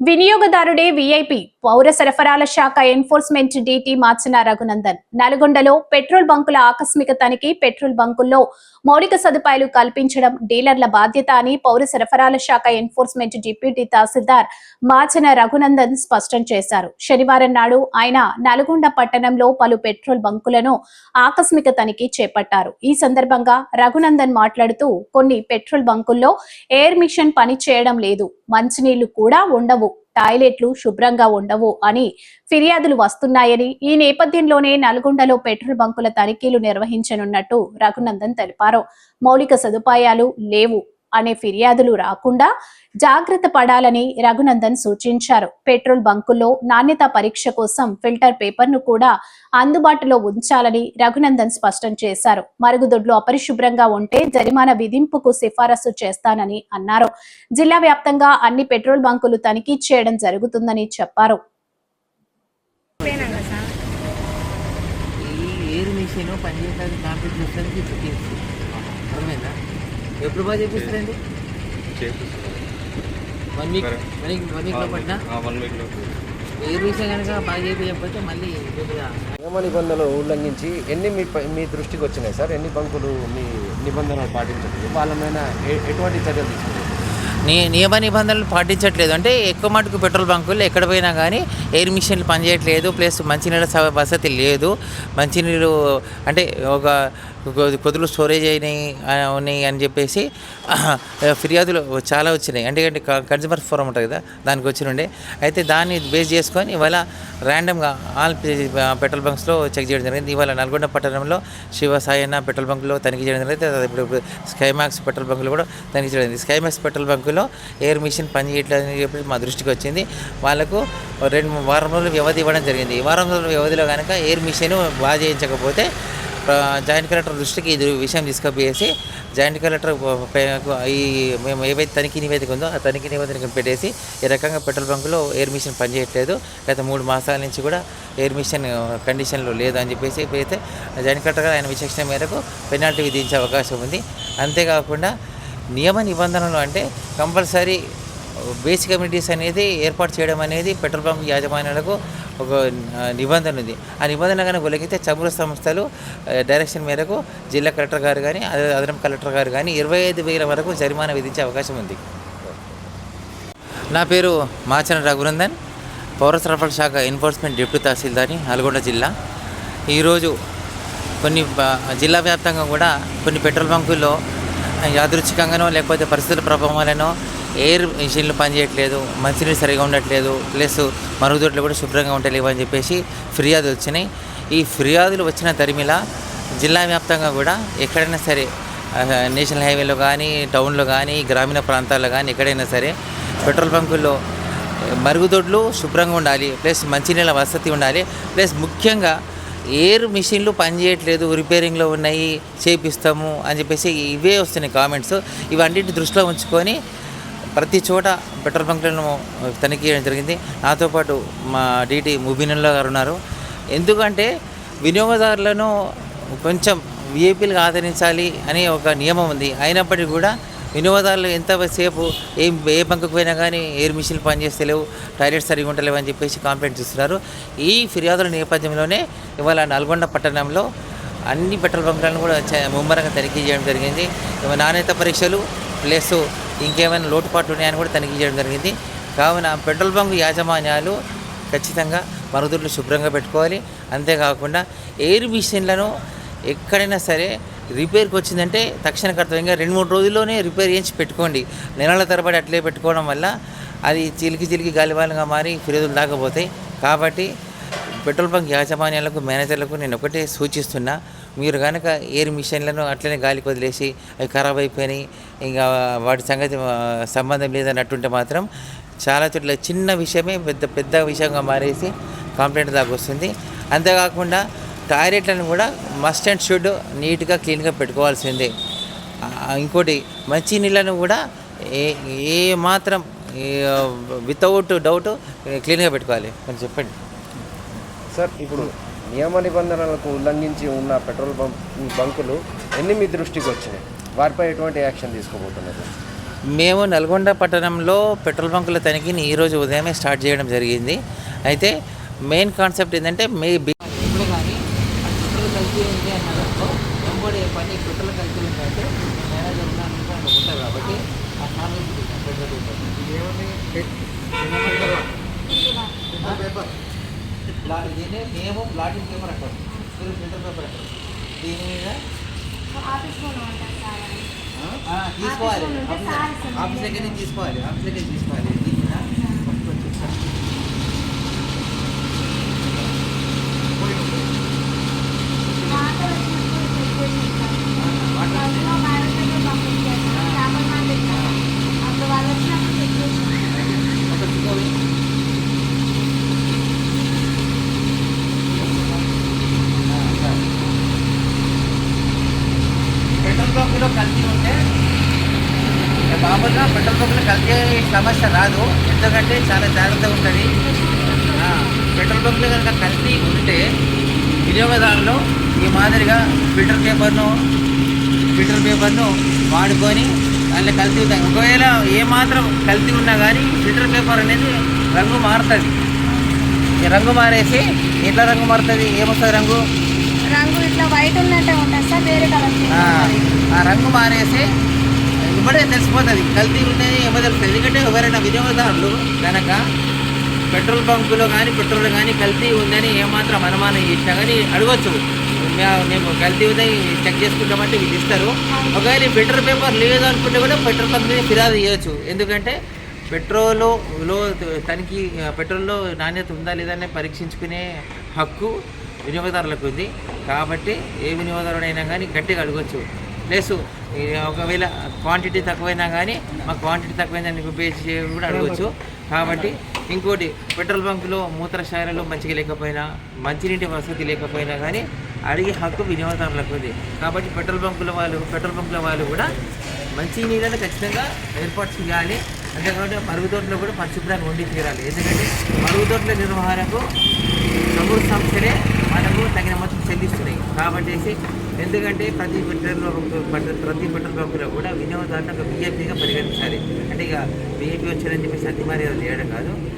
వినియోగదారుడే విఐపి పౌర సరఫరాల శాఖ ఎన్ఫోర్స్మెంట్ డీటీ మార్చిన రఘునందన్. నల్గొండలో పెట్రోల్ బంకుల ఆకస్మిక తనిఖీ పెట్రోల్ బంకుల్లో మౌలిక సదుపాయాలు కల్పించడం డీలర్ల బాధ్యత అని పౌర సరఫరాల శాఖ ఎన్ఫోర్స్మెంట్ డిప్యూటీ తహసీల్దార్ మాచన రఘునందన్ స్పష్టం చేశారు. శనివారం నాడు ఆయన నల్గొండ పట్టణంలో పలు పెట్రోల్ బంకులను ఆకస్మిక తనిఖీ చేపట్టారు. ఈ సందర్భంగా రఘునందన్ మాట్లాడుతూ కొన్ని పెట్రోల్ బంకుల్లో ఎయిర్ మిషన్ పని చేయడం లేదు. మంచినీళ్ళు కూడా ఉండవు. టాయిలెట్లు శుభ్రంగా ఉండవు అని ఫిర్యాదులు వస్తున్నాయని ఈ నేపథ్యంలోనే నల్గొండలో పెట్రోల్ బంకుల తనిఖీలు నిర్వహించనున్నట్టు రఘునందన్ తెలిపారు. మౌలిక సదుపాయాలు లేవు. అనే ఫిర్యాదులు రాకుండా జాగ్రత్త పడాలని రఘునందన్ సూచించారు. పెట్రోల్ బంకుల్లో నాణ్యత పరీక్ష కోసం ఫిల్టర్ పేపర్ను కూడా అందుబాటులో ఉంచాలని రఘునందన్ స్పష్టం చేశారు. మరుగుదొడ్లు అపరిశుభ్రంగా ఉంటే జరిమానా విధింపుకు సిఫారసు చేస్తానని అన్నారు. జిల్లా వ్యాప్తంగా అన్ని పెట్రోల్ బంకులు తనిఖీ చేయడం జరుగుతుందని చెప్పారు. ఎయిర్ మిషన్ పనిచేసేది అర్థమైందా? ఎప్పుడు బాగా చేపిస్తారండి? One week one week one వీక్లో పట్టినా? వన్ వీక్లో ఎయిర్ మిషన్ కనుక బాగా చేపించకపోతే మళ్ళీ నియమ నిబంధనలు ఉల్లంఘించి ఎన్ని మీ ప- మీ దృష్టికి వచ్చినాయి సార్? ఎన్ని బంకులు మీ నిబంధనలు పాటించలేదు వాళ్ళ మీద ఎ- ఎటువంటి చర్యలు తీసుకున్నారు? నీ నియమ నిబంధనలు పాటించట్లేదు. అంటే ఎక్కువ మటుకు పెట్రోల్ బంకుల్లో ఎక్కడ పోయినా కానీ ఎయిర్ మిషన్లు పనిచేయట్లేదు ప్లస్ మంచినీళ్ళ స- వసతి లేదు. మంచినీళ్ళు అంటే ఒక కొద్దులు స్టోరేజ్ అయినాయి ఉన్నాయి అని చెప్పేసి ఫిర్యాదులు చాలా వచ్చినాయి. అంటే అంటే కన్జ్యూమర్ ఫోరం ఉంటుంది కదా దానికి వచ్చినుండే అయితే దాన్ని బేస్ చేసుకొని ఇవాళ ర్యాండమ్గా ఆల్ పెట్రోల్ బంక్స్లో చెక్ చేయడం జరిగింది. ఇవాళ నల్గొండ పట్టణంలో శివ పెట్రోల్ బంకులో తనిఖీ చేయడం జరిగింది. అది ఇప్పుడు స్కైమాక్స్ పెట్రోల్ బంక్లో కూడా తనిఖీ చేయడం జరిగింది. స్కైమాక్స్ పెట్రోల్ బంకులో ఎయిర్ మిషన్ పనిచేయట్లేదు అని చెప్పి మా దృష్టికి వచ్చింది. వాళ్ళకు రెండు మూడు వారం రోజులు వ్యవధి ఇవ్వడం జరిగింది. ఈ వారం రోజుల వ్యవధిలో కనుక ఎయిర్ మిషన్ బాగా చేయించకపోతే జాయింట్ కలెక్టర్ దృష్టికి ఇది విషయం తీసుకుపోయేసి జాయింట్ కలెక్టర్ ఈ మేము ఏవైతే తనిఖీ నివేదిక ఉందో ఆ తనిఖీ నివేదిక పెట్టేసి ఈ రకంగా పెట్రోల్ బంకులో ఎయిర్ మిషన్ పనిచేయట్లేదు. గత మూడు మాసాల నుంచి కూడా ఎయిర్ మిషన్ కండిషన్లో లేదు అని చెప్పేసి అయితే జాయింట్ కలెక్టర్ గారు ఆయన విచక్షణ మేరకు పెనాల్టీ విధించే అవకాశం ఉంది. అంతేకాకుండా నియమ నిబంధనలు అంటే కంపల్సరీ బేసిక్ కమిటీస్ అనేది ఏర్పాటు చేయడం అనేది పెట్రోల్ పంప్ యాజమాన్యాలకు ఒక నిబంధన ఉంది. ఆ నిబంధన కానీ ఉల్లంఘితే చమురు సంస్థలు డైరెక్షన్ మేరకు జిల్లా కలెక్టర్ గారు కానీ అదే అదనపు కలెక్టర్ గారు కానీ ఇరవై ఐదు వేల వరకు జరిమానా విధించే అవకాశం ఉంది. నా పేరు మాచన రఘునందన్ పౌర సరఫరా శాఖ ఎన్ఫోర్స్మెంట్ డిప్యూటీ తహసీల్దార్ని నల్గొండ జిల్లా. ఈరోజు కొన్ని జిల్లా వ్యాప్తంగా కూడా కొన్ని పెట్రోల్ బంకుల్లో యాదృచ్ఛికంగానో లేకపోతే పరిస్థితుల ప్రభావాలనో ఎయిర్ మిషన్లు పనిచేయట్లేదు మంచినీళ్ళు సరిగా ఉండట్లేదు ప్లస్ మరుగుదొడ్లు కూడా శుభ్రంగా ఉండలేవు అని చెప్పేసి ఫిర్యాదులు వచ్చినాయి. ఈ ఫిర్యాదులు వచ్చిన తరిమిల జిల్లా వ్యాప్తంగా కూడా ఎక్కడైనా సరే నేషనల్ హైవేలో కానీ టౌన్లో కానీ గ్రామీణ ప్రాంతాల్లో కానీ ఎక్కడైనా సరే పెట్రోల్ బంకుల్లో మరుగుదొడ్లు శుభ్రంగా ఉండాలి ప్లస్ మంచినీళ్ళ వసతి ఉండాలి ప్లస్ ముఖ్యంగా ఎయిర్ మిషన్లు పనిచేయట్లేదు రిపేరింగ్లో ఉన్నాయి చేపిస్తాము అని చెప్పేసి ఇవే వస్తున్నాయి కామెంట్స్. ఇవన్నింటి దృష్టిలో ఉంచుకొని ప్రతి చోట పెట్రోల్ బంక్లను తనిఖీ చేయడం జరిగింది. నాతో పాటు మా డీటీ ముబినుల్లా గారు ఉన్నారు. ఎందుకంటే వినియోగదారులను కొంచెం విఐపీలుగా ఆదరించాలి అనే ఒక నియమం ఉంది. అయినప్పటికీ కూడా వినియోగదారులు ఎంతసేపు ఏం ఏ బంకుకు పోయినా కానీ ఎయిర్ మిషన్లు పనిచేస్తలేవు టాయిలెట్స్ సరిగా ఉండలేవు అని చెప్పేసి కంప్లైంట్స్ ఇస్తున్నారు ఈ ఫిర్యాదుల నేపథ్యంలోనే ఇవాళ నల్గొండ పట్టణంలో అన్ని పెట్రోల్ బంకులను కూడా ముమ్మరంగా తనిఖీ చేయడం జరిగింది. నాణ్యత పరీక్షలు ప్లస్ ఇంకేమైనా లోటుపాట్లు ఉన్నాయని కూడా తనిఖీ చేయడం జరిగింది. కావున పెట్రోల్ బంక్ యాజమాన్యాలు ఖచ్చితంగా మరుగుదొడ్లు శుభ్రంగా పెట్టుకోవాలి. అంతేకాకుండా ఎయిర్ మిషన్లను ఎక్కడైనా సరే రిపేర్కి వచ్చిందంటే తక్షణ కర్తవ్యంగా రెండు మూడు రోజుల్లోనే రిపేర్ చేయించి పెట్టుకోండి. నెలల తరబడి అట్లే పెట్టుకోవడం వల్ల అది చిలికి చిలికి గాలివాలంగా మారి ఫిర్యాదులు దాకపోతాయి కాబట్టి పెట్రోల్ బంక్ యాజమాన్యాలకు మేనేజర్లకు నేను ఒకటే సూచిస్తున్నా. మీరు కనుక ఎయిర్ మిషన్లను అట్లనే గాలికి వదిలేసి అవి ఖరాబ్ అయిపోయినాయి ఇంకా వాటి సంగతి సంబంధం సంబంధం లేదన్నట్టుంటే మాత్రం చాలా చోట్ల చిన్న విషయమే పెద్ద పెద్ద విషయంగా మారేసి కంప్లైంట్ దాకా వస్తుంది. అంతేకాకుండా టాయిలెట్లను కూడా మస్ట్ అండ్ షుడ్ నీట్గా క్లీన్గా పెట్టుకోవాల్సిందే. ఇంకోటి మంచి నీళ్ళను కూడా ఏ ఏ మాత్రం వితౌట్ డౌట్ క్లీన్గా పెట్టుకోవాలి. కొంచెం చెప్పండి. సార్ ఇప్పుడు నియమ నిబంధనలకు ఉల్లంఘించి ఉన్న పెట్రోల్ బంక్ బంకులు ఎన్ని మీ దృష్టికి వచ్చినాయి? వారిపై ఎటువంటి యాక్షన్ తీసుకోబోతున్నారు మేము నల్గొండ పట్టణంలో పెట్రోల్ బంకుల తనిఖీని ఈరోజు ఉదయమే స్టార్ట్ చేయడం జరిగింది. అయితే మెయిన్ కాన్సెప్ట్ ఏంటంటే మే బి ఇప్పుడు కానీ పెట్రోల్ కలిసి ఉంది అన్నదాంట్లో వెంబడి పని పెట్రోల్ కలిసి ఉంది అంటే మేనేజర్ ఉన్నాను ఉంటారు కాబట్టి ఆ కాలేజీ పెట్రోల్ మేము ప్లాటింగ్ పేపర్ అంటాం మీరు ఫిల్టర్ పేపర్ అంటాం దీని మీద తీసుకోవాలి. ఆఫీస్ దగ్గర నుంచి తీసుకోవాలి. ఆఫీస్ దగ్గర తీసుకోవాలి దీని మీద కొంచెం సార్. ఒక చిన్నవి. ఆ, సార్. పెట్రోల్ కలిగి ఉంటే మామూలుగా పెట్రోల్ బంకులో కలిగే సమస్య రాదు. ఎందుకంటే చాలా జాగ్రత్తగా ఉంటుంది. పెట్రోల్ బంకులో కనుక కలిగి ఉంటే వినియోగదారులు ఈ మాదిరిగా ఫిల్టర్ పేపర్ను ఫిల్టర్ పేపర్ను వాడుకొని దాంట్లో కల్తీ ఉంటాయి ఒకవేళ ఏమాత్రం కల్తీ ఉన్నా కానీ ఫిల్టర్ పేపర్ అనేది రంగు మారుతుంది. రంగు మారేసి ఎట్లా రంగు మారుతుంది? ఏమొస్తుంది రంగు? రంగు ఇట్లా వైట్ ఉన్నట్టే ఉంటుంది సార్ వేరే కలర్ ఆ, రంగు మారేసి ఇప్పుడే తెలిసిపోతుంది. కల్తీ ఉన్నది ఏమో తెలుస్తుంది. ఎందుకంటే ఎవరైనా వినియోగదారులు కనుక పెట్రోల్ బంకులో కానీ పెట్రోల్ కానీ కల్తీ ఉందని ఏమాత్రం అనుమానం చేసినా కానీ అడగచ్చు. మేము కల్తీ ఉందని చెక్ చేసుకుంటామంటే వీళ్ళు ఇస్తారు. ఒకవేళ ఫిల్టర్ పేపర్ లేదు అనుకుంటే కూడా పెట్రోల్ బంక్ మీద ఫిర్యాదు చేయొచ్చు. ఎందుకంటే పెట్రోల్లో లో తనిఖీ పెట్రోల్లో నాణ్యత ఉందా లేదా అని పరీక్షించుకునే హక్కు వినియోగదారులకు ఉంది. కాబట్టి ఏ వినియోగదారుడైనా కానీ గట్టిగా అడగొచ్చు. ప్లస్ ఒకవేళ క్వాంటిటీ తక్కువైనా కానీ మా క్వాంటిటీ తక్కువైందని ఉపయోగించి కూడా అడగవచ్చు కాబట్టి ఇంకోటి పెట్రోల్ బంకులో మూత్రశాలలో మంచిగా లేకపోయినా మంచినీటి వసతి లేకపోయినా కానీ అడిగే హక్కు వినియోగదారులకు ఉంది. కాబట్టి పెట్రోల్ బంకుల వాళ్ళు పెట్రోల్ బంకుల వాళ్ళు కూడా మంచి నీళ్ళని ఖచ్చితంగా ఏర్పాటు చేయాలి. అంతేకాకుండా మరుగుదొడ్లో కూడా పరిశుభ్రంగా వండి తీరాలి. ఎందుకంటే మరుగుదొడ్ల నిర్వహణకు ప్రభుత్వ సంస్థలే మనకు తగిన మొత్తం చెల్లిస్తున్నాయి. కాబట్టి ఎందుకంటే ప్రతి పెట్రోల్ ప్రతి పెట్రోల్ కూడా వినియోగదారులు ఒక విఐపీగా పరిగణించాలి. అంటే ఇక విఐపీ వచ్చారని చెప్పి సత్యమర్యాద చేయడం కాదు.